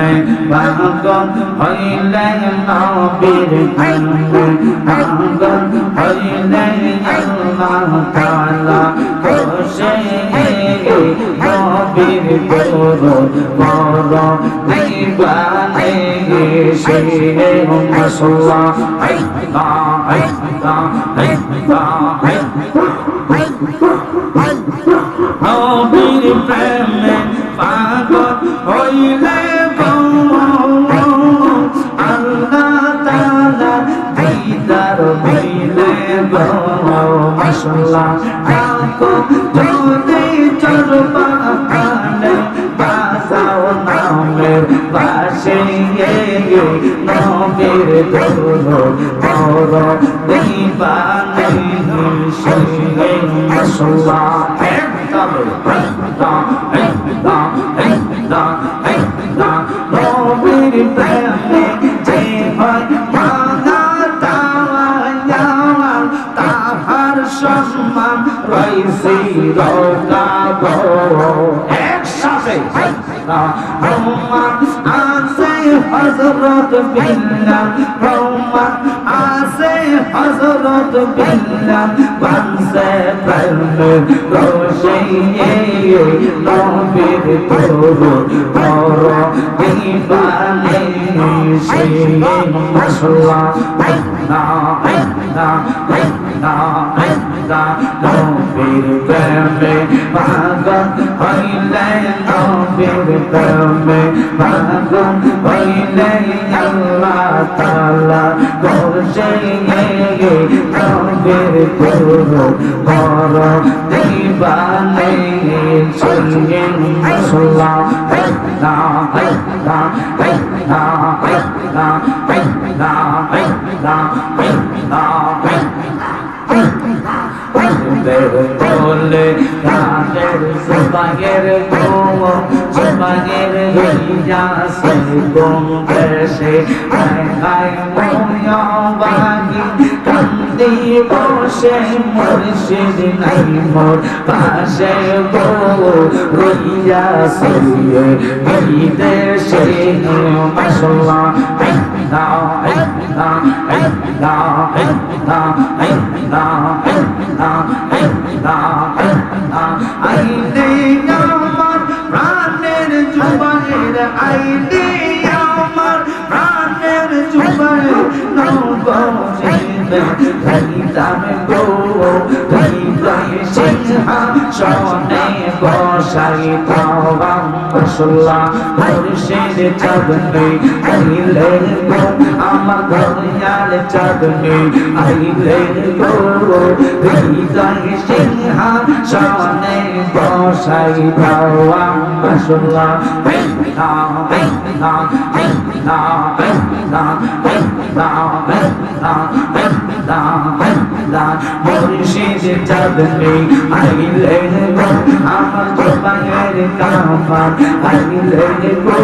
প্রেমে পাগল হইলে নবীর প্রেমে পাগল হইলে আল্লাহ তাআলা খুশি নবীর দরদ বড় দিবানে সে মাশাআল্লাহ আল্লাহ আল্লাহ আল্লাহ নবীর প্রেমে পাগল হইলে মাশাআল্লাহ কাকো যদি চরবা কানে বাসাও নামের বাসে নবীর দরুদ, বড় দিবানে সে মাশাআল্লাহ নবীর একসাথে রহমান আছে হজরত বিল্লাহ রহমান আছে হজরত বিল্লাহ বানসে প্রেমে রোশে নবীর তোর বড় দিবানে সে মাশাআল্লাহ না না না হইলে আল্লাহ তাআলা খুশি নবীর তোর বড় দিবানে সে মাশাআল্লাহ না না না না না না না বলে সুবাগের ঘুম সুবাগের হইয়া সে ঘুম আয় আয় মোয়া বাগি কান্দি বসে মুর্শিদ নাই মোর পাশে গো রইয়া সে বিদেশে মাশাল্লাহ না না না না না না বসাই তাওয়াম রসুল্লাহ মুর্শিদ চাঁদনি আইলে গো আমার ঘরিয়াল চাঁদনি আইলে গো হৃদয় সিংহা সনে বসাই তাওয়াম রসুল্লাহ মুর্শিদ চাঁদনি আইলে আমার জবানের কামান আইলে গো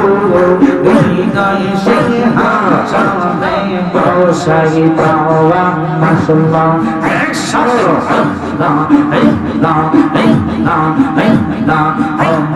হৃদয় সিংহা সনে বসাই তাওয়াম মাশাআল্লাহ একসাথে না না না না জাহান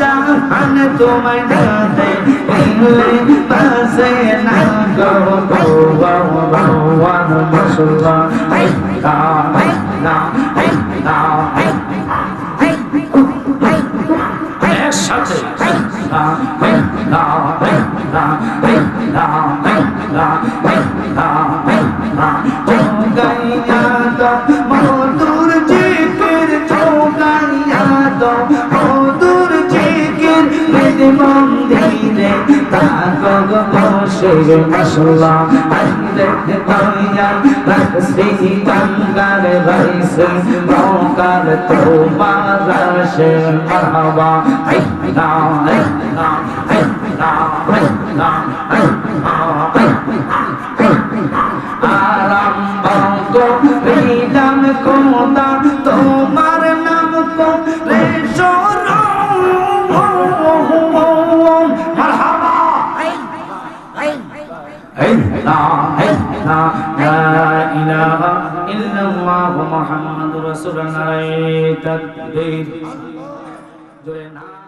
না না তোমায় দাদে ইলে বাসে না গো ভগবান মশলা না না না একসাথে না না না না না না না গাইয়া মধুর জিকির বেদ মন্দিরে তাক বসে দেশে আসলা আইরে দয়াল রাখছি গঙ্গার রাইছে নৌকার তোমার আসে মারহাবা আইনা আইনা আইনা আইনা আইনা কোদা তোমার নাম করে সরম ইল্লাল্লাহ লা ইলাহা ইল্লাল্লাহ মুহাম্মাদুর রাসূলুল্লাহ। তাকবীর। জোরে না।